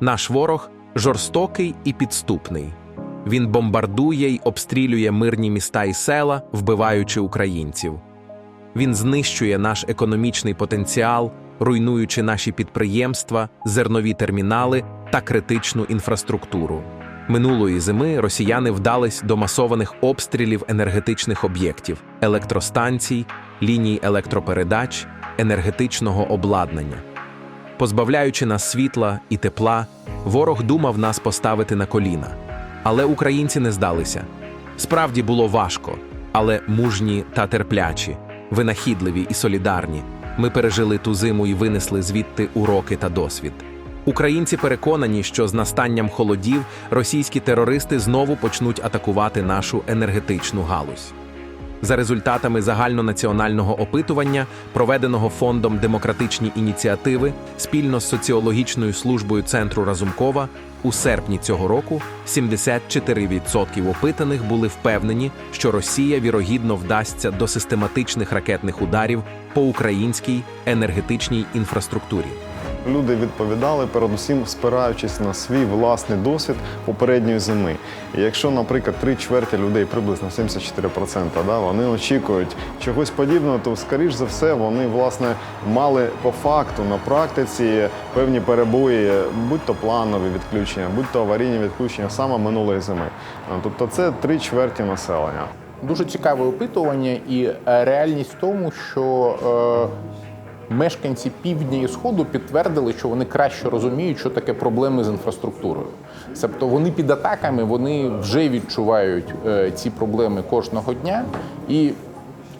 Наш ворог жорстокий і підступний. Він бомбардує й обстрілює мирні міста і села, вбиваючи українців. Він знищує наш економічний потенціал, руйнуючи наші підприємства, зернові термінали та критичну інфраструктуру. Минулої зими росіяни вдались до масованих обстрілів енергетичних об'єктів, електростанцій, ліній електропередач, енергетичного обладнання. Позбавляючи нас світла і тепла, ворог думав нас поставити на коліна. Але українці не здалися. Справді було важко, але мужні та терплячі, винахідливі і солідарні. Ми пережили ту зиму і винесли звідти уроки та досвід. Українці переконані, що з настанням холодів російські терористи знову почнуть атакувати нашу енергетичну галузь. За результатами загальнонаціонального опитування, проведеного фондом демократичні ініціативи спільно з соціологічною службою центру Разумкова, у серпні цього року 74% опитаних були впевнені, що Росія вірогідно вдасться до систематичних ракетних ударів по українській енергетичній інфраструктурі. Люди відповідали, передусім спираючись на свій власний досвід попередньої зими. І якщо, наприклад, три чверті людей, приблизно 74%, да, вони очікують чогось подібного, то скоріш за все вони власне мали по факту на практиці певні перебої, будь-то планові відключення, будь-то аварійні відключення саме минулої зими. Тобто це три чверті населення. Дуже цікаве опитування, і е, реальність в тому, що е, мешканці півдня і сходу підтвердили, що вони краще розуміють, що таке проблеми з інфраструктурою. Тобто вони під атаками вони вже відчувають е, ці проблеми кожного дня. І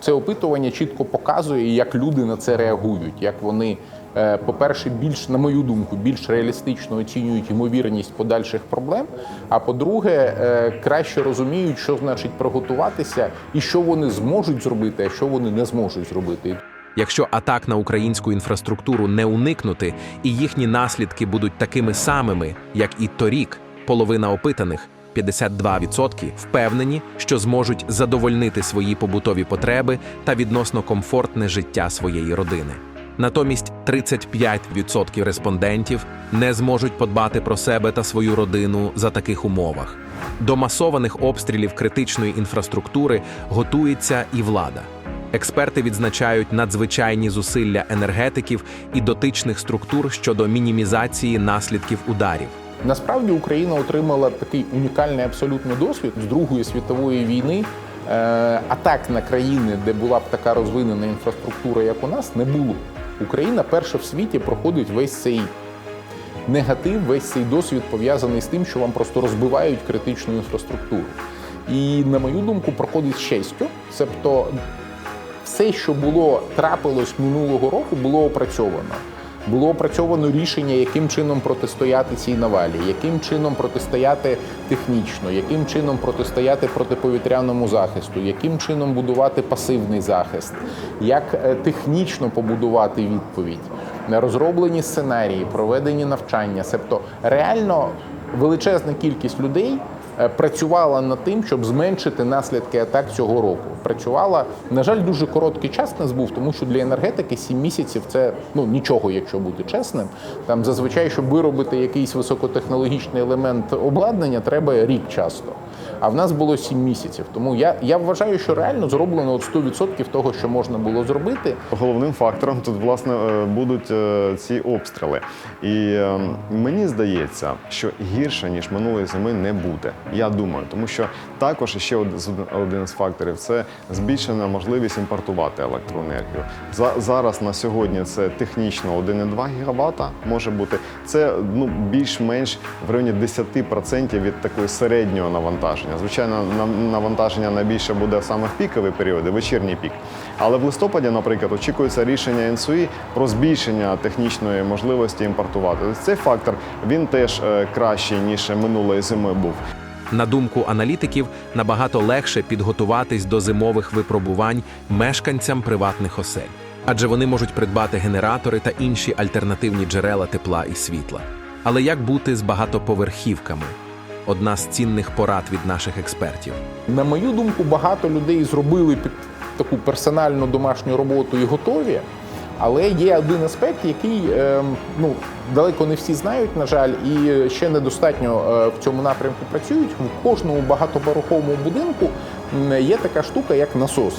це опитування чітко показує, як люди на це реагують, як вони, е, по-перше, більш, на мою думку, більш реалістично оцінюють ймовірність подальших проблем. А по-друге, е, краще розуміють, що значить приготуватися і що вони зможуть зробити, а що вони не зможуть зробити. Якщо атак на українську інфраструктуру не уникнути, і їхні наслідки будуть такими самими, як і торік, половина опитаних 52% впевнені, що зможуть задовольнити свої побутові потреби та відносно комфортне життя своєї родини. Натомість 35% респондентів не зможуть подбати про себе та свою родину за таких умовах. До масованих обстрілів критичної інфраструктури готується і влада. Експерти відзначають надзвичайні зусилля енергетиків і дотичних структур щодо мінімізації наслідків ударів. Насправді Україна отримала такий унікальний абсолютно досвід з Другої світової війни. Е, Атак на країни, де була б така розвинена інфраструктура, як у нас, не було. Україна перша в світі проходить весь цей негатив, весь цей досвід пов'язаний з тим, що вам просто розбивають критичну інфраструктуру. І, на мою думку, проходить з честю. Тобто все, що було трапилось минулого року, було опрацьовано. Було опрацьовано рішення, яким чином протистояти цій навалі, яким чином протистояти технічно, яким чином протистояти протиповітряному захисту, яким чином будувати пасивний захист, як е, технічно побудувати відповідь, розроблені сценарії, проведені навчання. Тобто реально величезна кількість людей працювала над тим, щоб зменшити наслідки атак цього року. Працювала, на жаль, дуже короткий час нас був, тому що для енергетики 7 місяців це ну нічого, якщо бути чесним. Там зазвичай, щоб виробити якийсь високотехнологічний елемент обладнання, треба рік часто. А в нас було 7 місяців. Тому я, я вважаю, що реально зроблено от 100% того, що можна було зробити. Головним фактором тут власне е, будуть е, ці обстріли. І е, мені здається, що гірше ніж минулої зими не буде. Я думаю, тому що також ще один з факторів це збільшена можливість імпортувати електроенергію. За зараз на сьогодні це технічно 1,2 гігавата може бути. Це ну більш-менш в районі 10% від такої середнього навантаження. Звичайно, нам- навантаження найбільше буде в пікові періоди, вечірній пік. Але в листопаді, наприклад, очікується рішення НСУІ про збільшення технічної можливості імпортувати. Цей фактор він теж е, кращий ніж минулої зими був. На думку аналітиків, набагато легше підготуватись до зимових випробувань мешканцям приватних осель, адже вони можуть придбати генератори та інші альтернативні джерела тепла і світла. Але як бути з багатоповерхівками? Одна з цінних порад від наших експертів. На мою думку, багато людей зробили під таку персональну домашню роботу і готові. Але є один аспект, який е, ну, далеко не всі знають, на жаль, і ще недостатньо е, в цьому напрямку працюють. В кожному багатоповерховому будинку є така штука, як насос.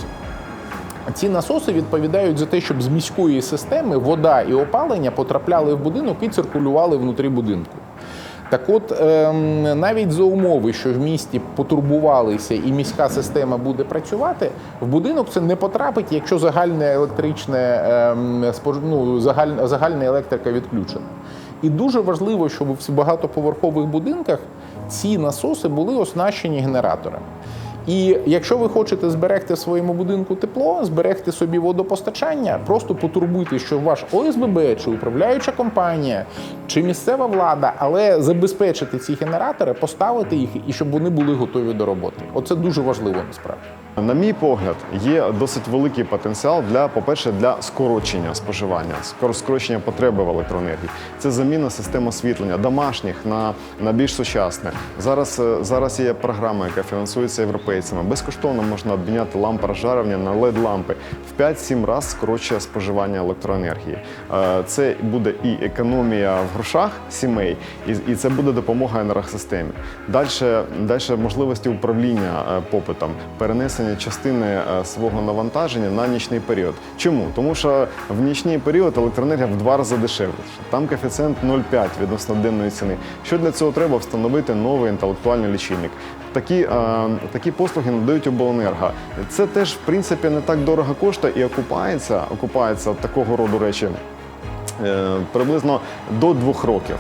Ці насоси відповідають за те, щоб з міської системи вода і опалення потрапляли в будинок і циркулювали внутрі будинку. Так от, ем, навіть за умови, що в місті потурбувалися і міська система буде працювати, в будинок це не потрапить, якщо загальне електричне ем, ну, загаль- загальна електрика відключена. І дуже важливо, щоб в багатоповерхових будинках ці насоси були оснащені генераторами. І якщо ви хочете зберегти в своєму будинку тепло, зберегти собі водопостачання, просто потурбуйте, що ваш ОСББ чи управляюча компанія чи місцева влада, але забезпечити ці генератори, поставити їх і щоб вони були готові до роботи. Оце дуже важливо насправді. На мій погляд, є досить великий потенціал для, по-перше, для скорочення споживання, скор- скорочення потреби в електроенергії. Це заміна систем освітлення домашніх на, на більш сучасне. Зараз, е, зараз є програма, яка фінансується європейцями. Безкоштовно можна обміняти лампи розжарювання на led лампи 5-7 разів скорочує споживання електроенергії. Е, Це буде і економія в грошах сімей, і, це буде допомога енергосистемі. Далі, далі можливості управління е, попитом, перенесення частини е, свого навантаження на нічний період. Чому? Тому що в нічний період електроенергія в два рази дешевше. Там коефіцієнт 0,5 відносно денної ціни. Що для цього треба? Встановити новий інтелектуальний лічильник. Такі, такі послуги надають обленерго. Це теж, в принципі, не так дорого коштує і окупається, окупається такого роду речі е, приблизно до двох років.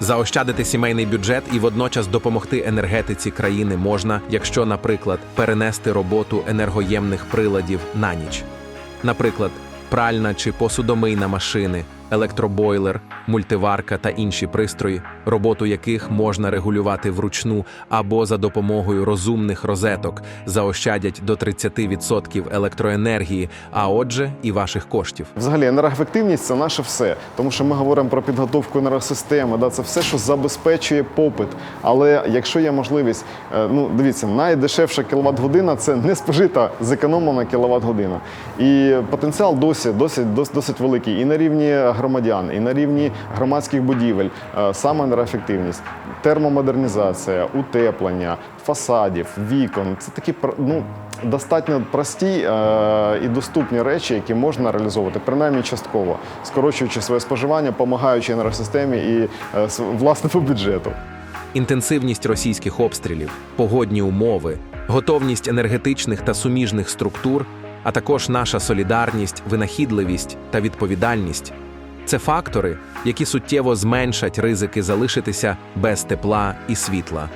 Заощадити сімейний бюджет і водночас допомогти енергетиці країни можна, якщо, наприклад, перенести роботу енергоємних приладів на ніч. Наприклад, пральна чи посудомийна машини, електробойлер, мультиварка та інші пристрої, роботу яких можна регулювати вручну або за допомогою розумних розеток, заощадять до 30% електроенергії, а отже, і ваших коштів. Взагалі, енергоефективність це наше все, тому що ми говоримо про підготовку енергосистеми, да, це все, що забезпечує попит. Але якщо є можливість, е, ну дивіться, найдешевша кіловат-година це не спожита зекономлена кіловат-година. І потенціал досі досить, досить великий і на рівні громадян, і на рівні громадських будівель. Е, Саме енергоефективність, термомодернізація, утеплення, фасадів, вікон це такі ну, достатньо прості е, і доступні речі, які можна реалізовувати, принаймні частково, скорочуючи своє споживання, допомагаючи енергосистемі і е, власному бюджету. Інтенсивність російських обстрілів, погодні умови, готовність енергетичних та суміжних структур, а також наша солідарність, винахідливість та відповідальність це фактори, які суттєво зменшать ризики залишитися без тепла і світла.